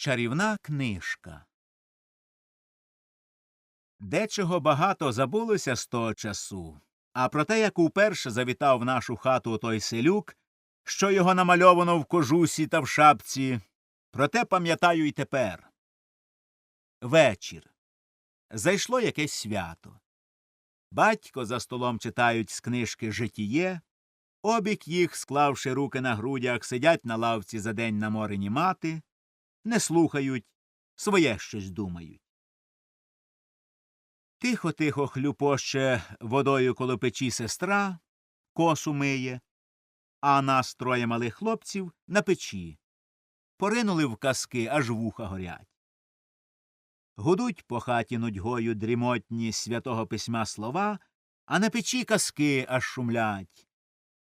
Чарівна книжка. Дечого багато забулося з того часу. А про те, як уперше завітав в нашу хату той селюк, що його намальовано в кожусі та в шапці, проте пам'ятаю й тепер. Вечір. Зайшло якесь свято. Батько за столом читають з книжки Житіє, обік їх, склавши руки на грудях, сидять на лавці за день наморені мати, не слухають, своє щось думають. Тихо тихо хлюпоще водою коло печі сестра, косу миє, а нас троє малих хлопців на печі. Поринули в казки, аж вуха горять. Гудуть по хаті нудьгою дрімотні святого письма слова, а на печі казки аж шумлять.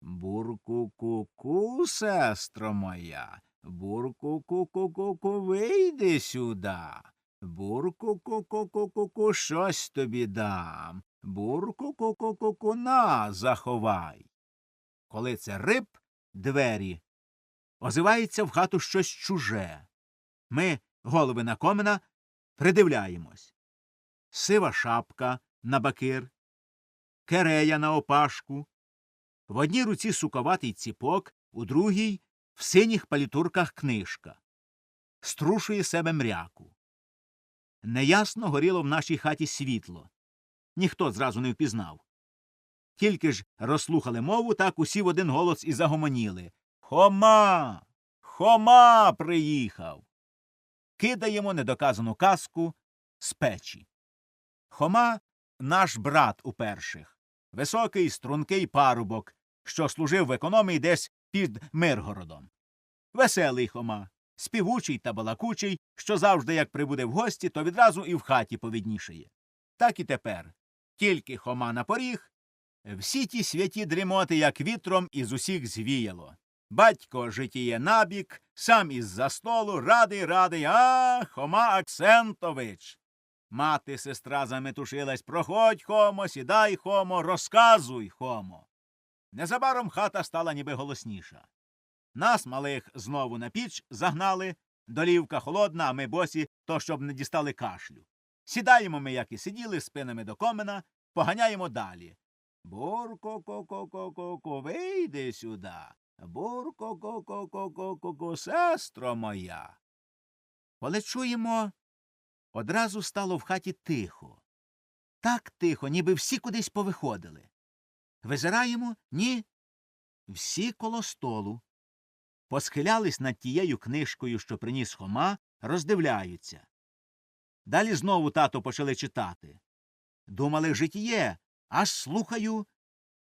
Бурку-ку-ку, сестро моя, бурку-ку-ку-ку, вийди сюда. Бурку-ку-ку-ку-ку, щось тобі дам. Бурку-ку-ку-ку, на, заховай. Коли це риб, двері. Озивається в хату щось чуже. Ми, голови на комина, придивляємось. Сива шапка на бакир, керея на опашку, в одній руці суковатий ціпок, у другій в синіх палітурках книжка. Струшує себе мряку. Неясно горіло в нашій хаті світло. Ніхто зразу не впізнав. Тільки ж розслухали мову, так усі в один голос і загомоніли. Хома. Хома приїхав. Кидаємо недоказану казку з печі. Хома наш брат у перших. Високий, стрункий парубок, що служив в економії десь під Миргородом. Веселий Хома, співучий та балакучий, що завжди, як прибуде в гості, то відразу і в хаті повіднішає. Так і тепер. Тільки Хома на поріг, всі ті святі дрімоти, як вітром, із усіх звіяло. Батько житіє набік, сам із за столу, радий, радий, а, Хома Аксентович. Мати сестра заметушилась. Проходь, Хомо, сідай, Хомо, розказуй, Хомо. Незабаром хата стала ніби голосніша. Нас, малих, знову на піч загнали, долівка холодна, а ми босі, то щоб не дістали кашлю. Сідаємо ми, як і сиділи, спинами до комина, поганяємо далі. Бурко ко ко ко ко ко вийди сюди. Бурко ко ко ко ко ко ко сестро моя. Коли чуємо, одразу стало в хаті тихо. Так тихо, ніби всі кудись повиходили. Визираємо ні. Всі коло столу. Посхилялись над тією книжкою, що приніс Хома, роздивляються. Далі знову тато почали читати. Думали житіє, аж слухаю,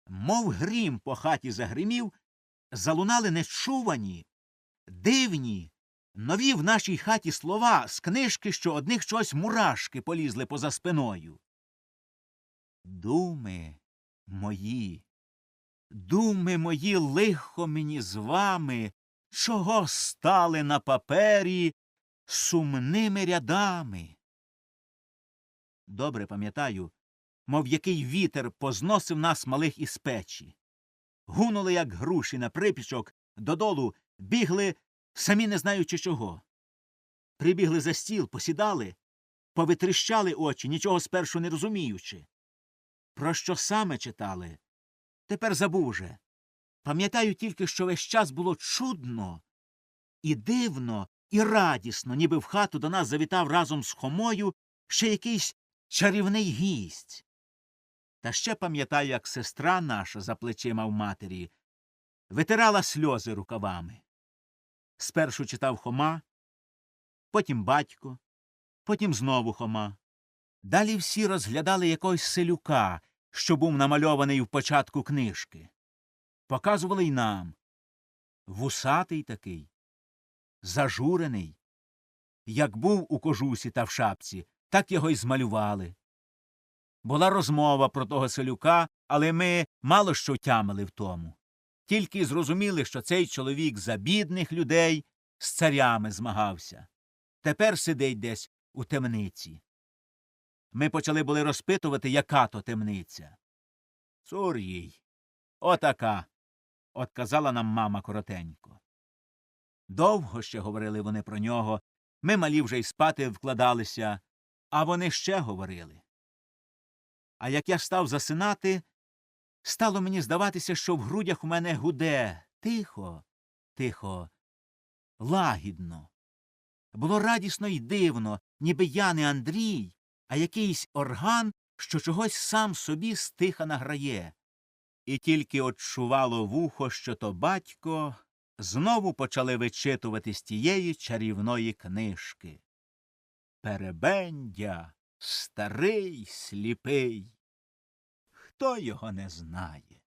мов грім по хаті загримів, залунали нечувані, дивні, нові в нашій хаті слова з книжки, що одних щось мурашки полізли поза спиною. Думи мої, думи мої, лихо мені з вами, чого стали на папері сумними рядами. Добре пам'ятаю, мов який вітер позносив нас малих із печі. Гунули, як груші на припічок, додолу бігли, самі не знаючи чого. Прибігли за стіл, посідали, повитріщали очі, нічого спершу не розуміючи. Про що саме читали? Тепер забув же. Пам'ятаю тільки, що весь час було чудно і дивно, і радісно, ніби в хату до нас завітав разом з Хомою ще якийсь чарівний гість. Та ще пам'ятаю, як сестра наша за плечима в матері витирала сльози рукавами. Спершу читав Хома, потім батько, потім знову Хома. Далі всі розглядали якогось селюка, що був намальований в початку книжки. Показували й нам. Вусатий такий, зажурений. Як був у кожусі та в шапці, так його й змалювали. Була розмова про того селюка, але ми мало що тямили в тому. Тільки зрозуміли, що цей чоловік за бідних людей з царями змагався. Тепер сидить десь у темниці. Ми почали були розпитувати, яка то темниця. Цур їй. Отака. Отказала нам мама коротенько. Довго ще говорили вони про нього, Ми малі вже й спати вкладалися, а вони ще говорили. А як я став засинати, стало мені здаватися, що в грудях у мене гуде тихо, тихо, лагідно. Було радісно й дивно, ніби я не Андрій, а якийсь орган, що чогось сам собі стиха награє. І тільки отчувало вухо, що то батько, знову почали вичитувати з тієї чарівної книжки. Перебендя, старий, сліпий. Хто його не знає?